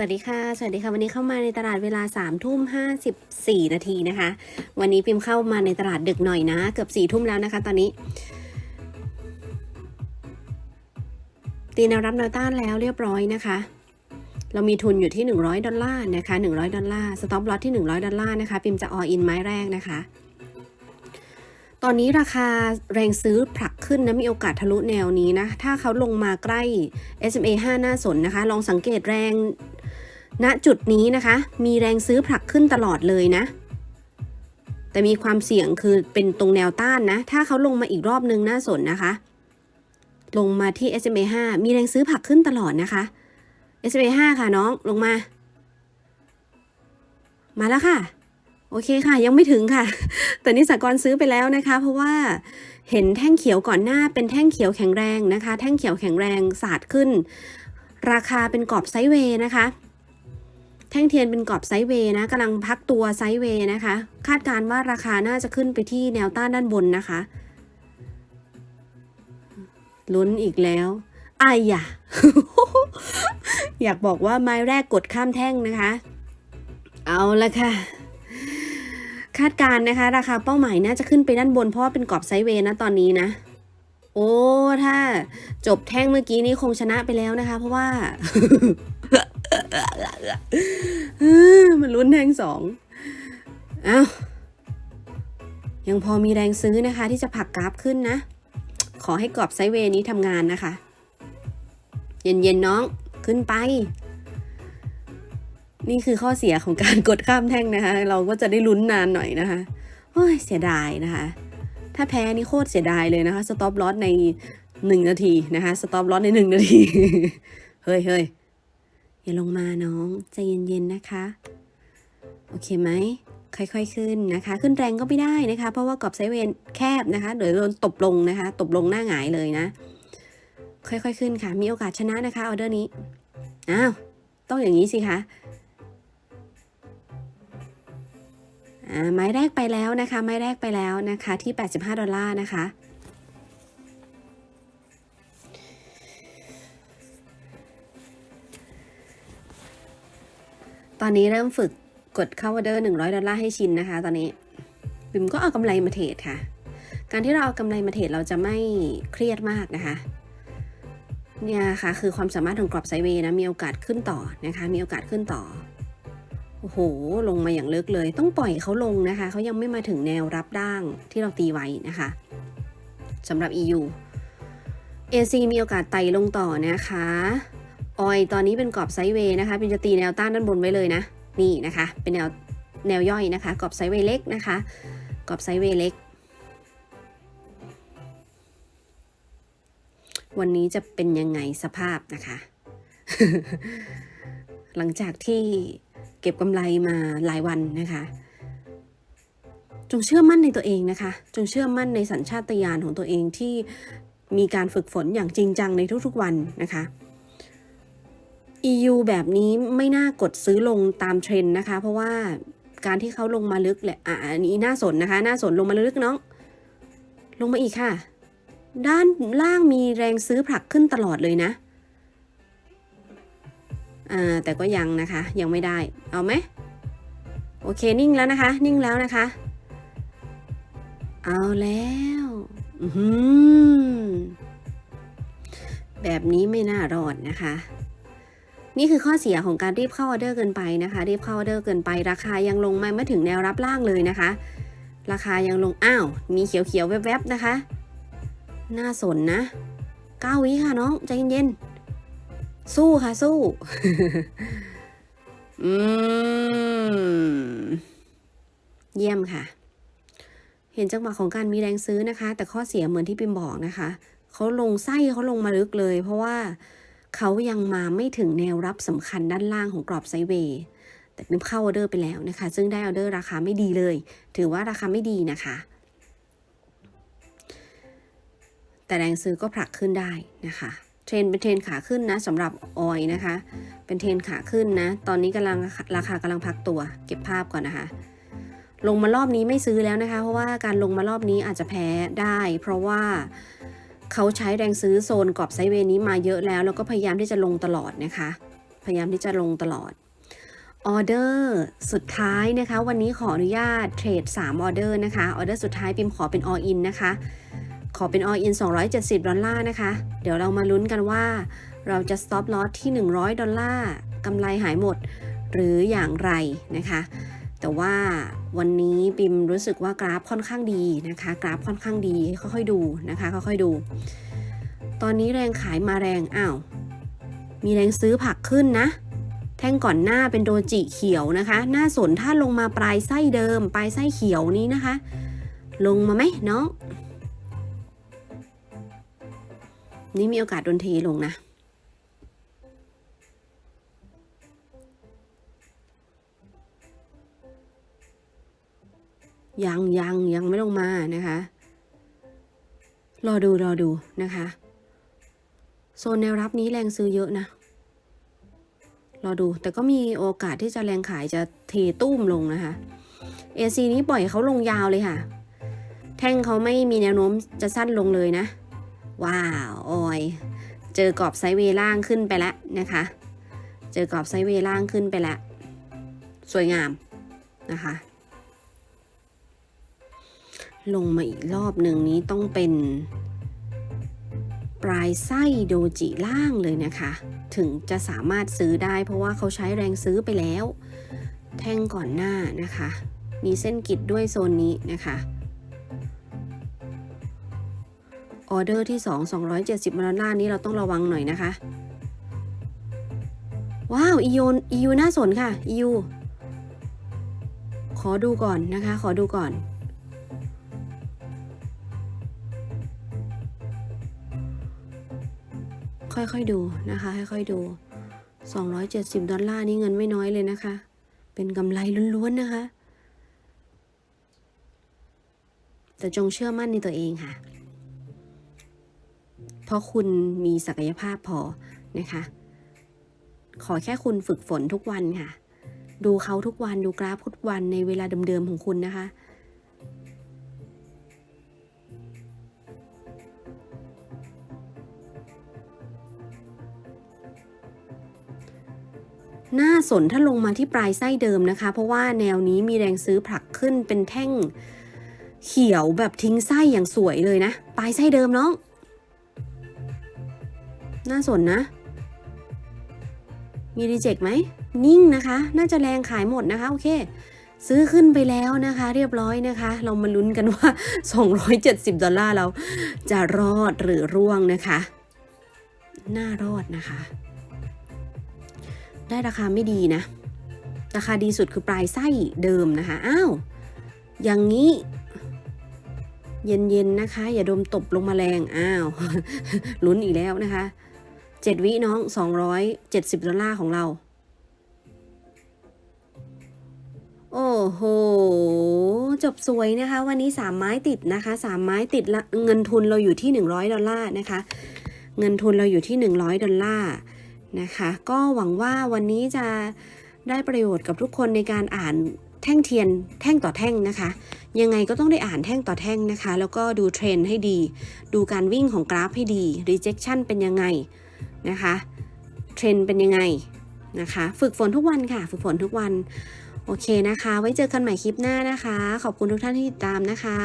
วัสดีค่ะ สวัสดีค่ะ วันนี้เข้ามาในตลาดเวลา3ามทุ่มห้าสิบสี่นาทีนะคะ วันนี้พิมพ์เข้ามาในตลาดดึกหน่อยนะ เกือบสี่ทุ่มแล้วนะคะ ตอนนี้ ตีแนวรับแนวต้านแล้วเรียบร้อยนะคะ เรามีทุนอยู่ที่ 100 ดอลลาร์นะคะ 100 ดอลลาร์ สต็อปลอตที่ 100 ดอลลาร์นะคะ พิมพ์จะออินไม้แรกนะคะตอนนี้ราคาแรงซื้อผลักขึ้นนะมีโอกาสทะลุแนวนี้นะ ถ้าเขาลงมาใกล้ SMA 5 หน้าสนนะคะ ลองสังเกตแรง ณจุดนี้นะคะ มีแรงซื้อผลักขึ้นตลอดเลยนะ แต่มีความเสี่ยงคือเป็นตรงแนวต้านนะ ถ้าเขาลงมาอีกรอบนึงน่าสนนะคะ ลงมาที่ SMA 5มีแรงซื้อผลักขึ้นตลอดนะคะ SMA 5ค่ะน้องลงมา มาแล้วค่ะ โอเคค่ะ ยังไม่ถึงค่ะ แต่นิสากรซื้อไปแล้วนะคะ เพราะว่าเห็นแท่งเขียวก่อนหน้าเป็นแท่งเขียวแข็งแรงนะคะ แท่งเขียวแข็งแรงสาดขึ้น ราคาเป็นกรอบไซด์เวย์นะคะ แท่งเทียนเป็นกรอบไซด์เวย์นะกำลังพักตัวไซด์เวย์นะคะ คาดการณ์ว่าราคาน่าจะขึ้นไปที่แนวต้านด้านบนนะคะลุ้นอีกแล้วอายอย่าอยากบอกว่าไม้แรกกดข้ามแท่งนะคะ เอาละค่ะ คาดการณ์นะคะ ราคาเป้าหมายน่าจะขึ้นไปด้านบนเพราะว่าเป็นกรอบไซด์เวย์นะตอนนี้นะ โอ้ ถ้าจบแท่งเมื่อกี้นี้คงชนะไปแล้วนะคะ เพราะว่า มันลุ้นแทงสองอ้าวยังพอมีแรงซื้อนะคะที่จะผลักกราฟขึ้นนะ ขอให้กรอบไซด์เวนี้ทำงานนะคะ เย็นๆน้องขึ้นไป นี่คือข้อเสียของการกดข้ามแท่งนะคะ เราก็จะได้ลุ้นนานหน่อยนะคะเฮ้ยเสียดายนะคะ ถ้าแพ้นี่โคตรเสียดายเลยนะคะ สต็อปลอสในหนึ่งนาทีนะคะ สต็อปลอสในหนึ่งนาที เฮ้ยเฮ้ย อย่าลงมาน้องใจเย็นๆนะคะ โอเคไหมค่อยๆขึ้นนะคะ ขึ้นแรงก็ไม่ได้นะคะ เพราะว่ากรอบไซเวนแคบนะคะเดี๋ยวโดนตบลงนะคะ ตบลงหน้าหงายเลยนะ ค่อยๆขึ้นค่ะ มีโอกาสชนะนะคะออเดอร์นี้อ้าวต้องอย่างนี้สิคะอ่าไม้แรกไปแล้วนะคะ ไม้แรกไปแล้วนะคะที่ 85 ดอลลาร์นะคะ ตอนนี้เริ่มฝึกกดเข้าออเดอร์ 100 ดอลลาร์ให้ชินนะคะ ตอนนี้บิมก็เอากำไรมาเทรดค่ะ การที่เราเอากำไรมาเทรดเราจะไม่เครียดมากนะคะ เนี่ยค่ะคือความสามารถของกรอบไซด์เวย์นะมีโอกาสขึ้นต่อนะคะ มีโอกาสขึ้นต่อโอ้โห ลงมาอย่างลึกเลย ต้องปล่อยเขาลงนะคะ เขายังไม่มาถึงแนวรับด่างที่เราตีไว้นะคะสำหรับ EU AC มีโอกาสไต่ลงต่อนะคะ ออยตอนนี้เป็นกรอบไซด์เวย์นะคะเป็นจะตีแนวต้านด้านบนไว้เลยนะ นี่นะคะ เป็นแนวแนวย่อยนะคะ กรอบไซด์เวย์เล็กนะคะ กรอบไซด์เวย์เล็ก วันนี้จะเป็นยังไงสภาพนะคะ หลังจากที่เก็บกำไรมาหลายวันนะคะ จงเชื่อมั่นในตัวเองนะคะ จงเชื่อมั่นในสัญชาตญาณของตัวเองที่มีการฝึกฝนอย่างจริงจังในทุกๆวันนะคะ EU แบบนี้ไม่น่ากดซื้อลงตามเทรนด์นะคะ เพราะว่าการที่เขาลงมาลึกแหละอะอันนี้น่าสนนะคะ น่าสนลงมาลึกน้อง ลงมาอีกค่ะ ด้านล่างมีแรงซื้อผลักขึ้นตลอดเลยนะอ่าแต่ก็ยังนะคะ ยังไม่ได้ เอาไหมโอเคนิ่งแล้วนะคะ นิ่งแล้วนะคะ เอาแล้วอือหือแบบนี้ไม่น่ารอดนะคะ นี่คือข้อเสียของการรีบเข้าออเดอร์เกินไปนะคะ รีบเข้าออเดอร์เกินไป ราคายังลงมาไม่ถึงแนวรับล่างเลยนะคะ ราคายังลงอ้าว มีเขียวๆแวบๆนะคะ น่าสนนะเก้าวิค่ะน้องใจเย็นๆสู้ค่ะสู้ อืม เยี่ยมค่ะ เห็นจังหวะของการมีแรงซื้อนะคะ แต่ข้อเสียเหมือนที่ปิมบอกนะคะเขาลงไส้เขาลงมาลึกเลย เพราะว่า เขายังมาไม่ถึงแนวรับสำคัญด้านล่างของกรอบไซด์เวย์แต่ปิมเข้าออเดอร์ไปแล้วนะคะ ซึ่งได้ออเดอร์ราคาไม่ดีเลย ถือว่าราคาไม่ดีนะคะ แต่แรงซื้อก็ผลักขึ้นได้นะคะเทรนเป็นเทรนขาขึ้นนะสำหรับออยนะคะ เป็นเทรนขาขึ้นนะ ตอนนี้กำลังราคากำลังพักตัว เก็บภาพก่อนนะคะลงมารอบนี้ไม่ซื้อแล้วนะคะ เพราะว่าการลงมารอบนี้อาจจะแพ้ได้ เพราะว่า เขาใช้แรงซื้อโซนกรอบไซเวย์นี้มาเยอะแล้ว แล้วก็พยายามที่จะลงตลอดนะคะ พยายามที่จะลงตลอดออเดอร์สุดท้ายนะคะ วันนี้ขออนุญาตเทรด3ออเดอร์นะคะออเดอร์สุดท้ายปิมขอเป็น all in นะคะ ขอเป็น all in 270 ดอลลาร์นะคะ เดี๋ยวเรามาลุ้นกันว่า เราจะ stop loss ที่ 100 ดอลลาร์กำไรหายหมด หรืออย่างไรนะคะ แต่ว่าวันนี้ปิมรู้สึกว่ากราฟค่อนข้างดีนะคะ กราฟค่อนข้างดีค่อยๆดูนะคะค่อยๆดู ตอนนี้แรงขายมาแรงอ้าวมีแรงซื้อผักขึ้นนะ แท่งก่อนหน้าเป็นโดจิเขียวนะคะ หน้าสนถ้าลงมาปลายไส้เดิม ปลายไส้เขียวนี้นะคะ ลงมาไหมน้องนี่มีโอกาสโดนเทลงนะ ยังยังยังไม่ลงมานะคะ รอดูรอดูนะคะ โซนแนวรับนี้แรงซื้อเยอะนะ รอดูแต่ก็มีโอกาสที่จะแรงขายจะเทตุ้มลงนะคะ AC นี้ปล่อยเขาลงยาวเลยค่ะ แท่งเขาไม่มีแนวโน้มจะสั้นลงเลยนะ ว้าวโอยเจอกรอบไซด์เวล่างขึ้นไปแล้วนะคะ เจอกรอบไซด์เวล่างขึ้นไปแล้ว สวยงามนะคะ ลงมาอีกรอบหนึ่งนี้ต้องเป็น ปลายไส้โดจิล่างเลยนะคะ ถึงจะสามารถซื้อได้เพราะว่าเขาใช้แรงซื้อไปแล้ว แท่งก่อนหน้านะคะ มีเส้นกิดด้วยโซนนี้นะคะออเดอร์ที่ 2 270ดอลลานี้เราต้องระวังหน่อยนะคะ ว้าวอียูอียูน่าสนค่ะอียูขอดูก่อนนะคะ ขอดูก่อน ค่อยๆดูนะคะ ค่อยๆดู 270 ดอลลาร์นี่เงินไม่น้อยเลยนะคะ เป็นกำไรล้วนๆนะคะ แต่จงเชื่อมั่นในตัวเองค่ะ เพราะคุณมีศักยภาพพอนะคะ ขอแค่คุณฝึกฝนทุกวันค่ะ ดูเขาทุกวันดูกราฟทุกวันในเวลาเดิมๆของคุณนะคะ หน้าสนถ้าลงมาที่ปลายไส้เดิมนะคะ เพราะว่าแนวนี้มีแรงซื้อผลักขึ้นเป็นแท่งเขียวแบบทิ้งไส้อย่างสวยเลยนะ ปลายไส้เดิมน้องน่าสนนะ มีรีเจ็คไหม นิ่งนะคะ น่าจะแรงขายหมดนะคะ โอเค ซื้อขึ้นไปแล้วนะคะ เรียบร้อยนะคะ เรามาลุ้นกันว่า 270 ดอลลาร์เราจะรอดหรือร่วงนะคะ น่ารอดนะคะ ได้ราคาไม่ดีนะ ราคาดีสุดคือปลายไส้เดิมนะคะ อ้าว อย่างนี้ เย็นๆนะคะ อย่าดมตบลงมาแรง อ้าว ลุ้นอีกแล้วนะคะเจ็ดวิน้อง270ดอลลาร์ของเรา โอ้โห จบสวยนะคะ วันนี้3ไม้ติดนะคะ3ไม้ติดละเงินทุนเราอยู่ที่100ดอลลาร์นะคะ เงินทุนเราอยู่ที่100ดอลลาร์ นะคะ ก็หวังว่าวันนี้จะได้ประโยชน์กับทุกคนในการอ่านแท่งเทียนแท่งต่อแท่งนะคะ ยังไงก็ต้องได้อ่านแท่งต่อแท่งนะคะ แล้วก็ดูเทรนด์ให้ดี ดูการวิ่งของกราฟให้ดี rejection เป็นยังไงนะคะเทรนด์เป็นยังไงนะคะ ฝึกฝนทุกวันค่ะ ฝึกฝนทุกวัน โอเคนะคะ ไว้เจอกันใหม่คลิปหน้านะคะ ขอบคุณทุกท่านที่ติดตามนะคะ